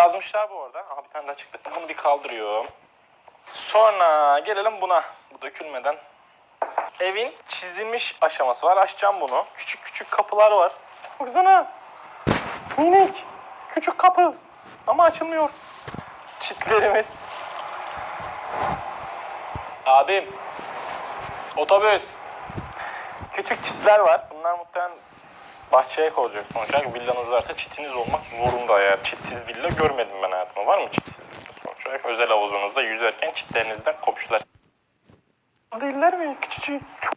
Yazmışlar bu arada. Aha bir tane daha çıktı. Bunu bir kaldırıyorum. Sonra gelelim buna. Bu dökülmeden. Evin çizilmiş aşaması var. Açacağım bunu. Küçük küçük kapılar var. Baksana. Minik. Küçük kapı. Ama açılmıyor. Çitlerimiz. Abim. Otobüs. Küçük çitler var. Bunlar muhtemelen bahçeye koyacak sonuç olarak. Villanız varsa çitiniz olmak zorunda eğer. Çitsiz villa görmedim ben hayatımda. Var mı çitsiz villa? Sonuç olarak özel havuzunuzda yüzerken çitlerinizden komşular. Değiller mi? Küçücük. Çok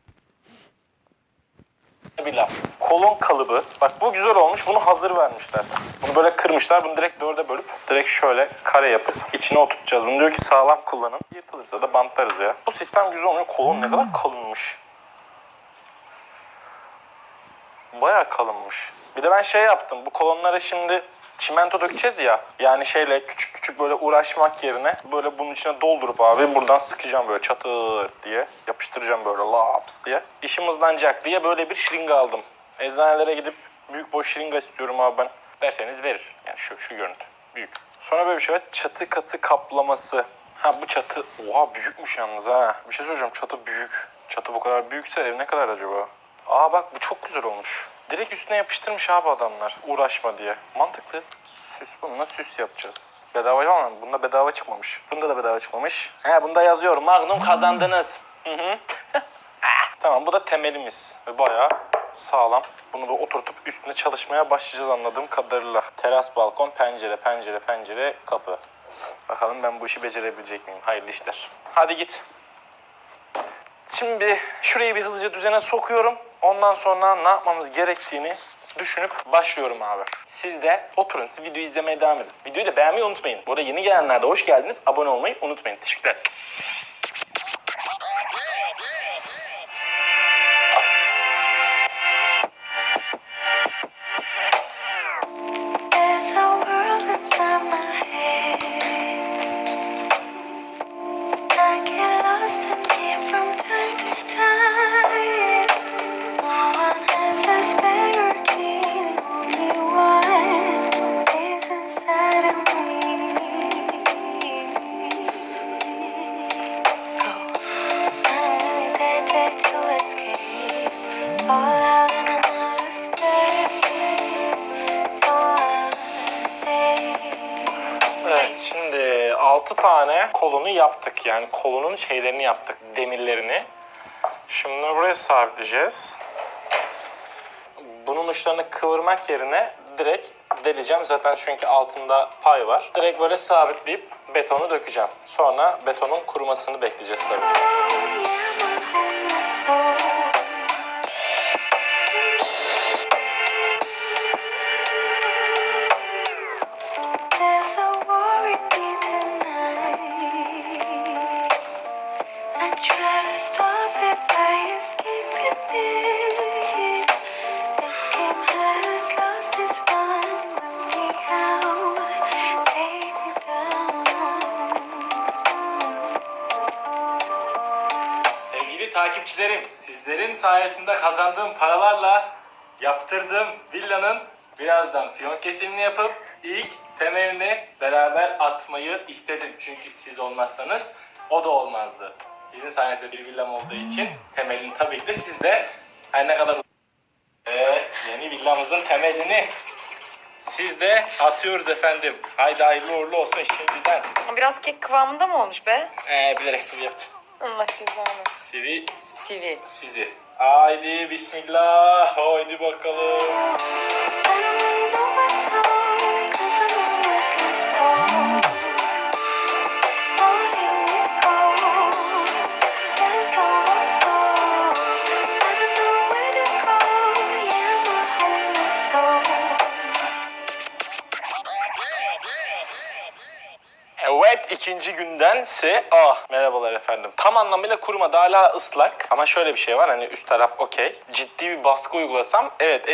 bir laf. Kolon kalıbı. Bak bu güzel olmuş. Bunu hazır vermişler. Bunu böyle kırmışlar. Bunu direkt dörde bölüp direkt şöyle kare yapıp içine oturtacağız. Bunu diyor ki sağlam kullanın. Yırtılırsa da bantlarız ya. Bu sistem güzel olmuyor. Kolon ne kadar kalınmış. Bayağı kalınmış. Bir de ben şey yaptım. Bu kolonlara şimdi çimento dökeceğiz ya. Yani şeyle küçük küçük böyle uğraşmak yerine böyle bunun içine doldurup abi buradan sıkacağım böyle çatır diye. Yapıştıracağım böyle laps diye. İşim hızlanacak diye böyle bir şırınga aldım. Eczanelere gidip büyük boy şırınga istiyorum abi ben. Derseniz verir. Yani şu, şu görüntü. Büyük. Sonra böyle bir şey var. Çatı katı kaplaması. Ha bu çatı. Oha büyükmüş yalnız ha. Bir şey söyleyeceğim. Çatı büyük. Çatı bu kadar büyükse ev ne kadar acaba? Aa bak bu çok güzel olmuş. Direkt üstüne yapıştırmış abi adamlar. Uğraşma diye. Mantıklı. Süs bununla süs yapacağız. Bedava mı? Bunda bedava çıkmamış. Bunda da bedava çıkmamış. He bunda yazıyor. Magnum kazandınız. Hı hı. tamam bu da temelimiz. Ve bayağı sağlam. Bunu da oturtup üstüne çalışmaya başlayacağız anladığım kadarıyla. Teras, balkon, pencere, pencere, pencere, kapı. Bakalım ben bu işi becerebilecek miyim? Hayırlı işler. Hadi git. Şimdi şurayı bir hızlıca düzene sokuyorum. Ondan sonra ne yapmamız gerektiğini düşünüp başlıyorum abi. Siz de oturun, siz videoyu izlemeye devam edin. Videoyu da beğenmeyi unutmayın. Bu arada yeni gelenler de hoş geldiniz. Abone olmayı unutmayın. Teşekkürler. 6 tane kolonu yaptık. Yani kolonun şeylerini yaptık. Demirlerini. Şimdi buraya sabitleyeceğiz. Bunun uçlarını kıvırmak yerine direkt deleceğim. Zaten çünkü altında pay var. Direkt böyle sabitleyip betonu dökeceğim. Sonra betonun kurumasını bekleyeceğiz tabii. Takipçilerim, sizlerin sayesinde kazandığım paralarla yaptırdığım villanın birazdan fiyon kesimini yapıp ilk temelini beraber atmayı istedim. Çünkü siz olmazsanız o da olmazdı. Sizin sayenizde bir villam olduğu için temelini tabii ki de siz de her ne kadar ve yeni villamızın temelini siz de atıyoruz efendim. Haydi hayırlı uğurlu olsun şimdiden. Biraz kek kıvamında mı olmuş be? Ee, bilerek sıvı yaptım. Allah cezanı. Sivi Sivi. sizi. Haydi bismillah. Haydi bakalım. I don't really know what's on, ikinci gündense ah merhabalar efendim. Tam anlamıyla kurumadı hala ıslak ama şöyle bir şey var hani üst taraf okey. Ciddi bir baskı uygulasam evet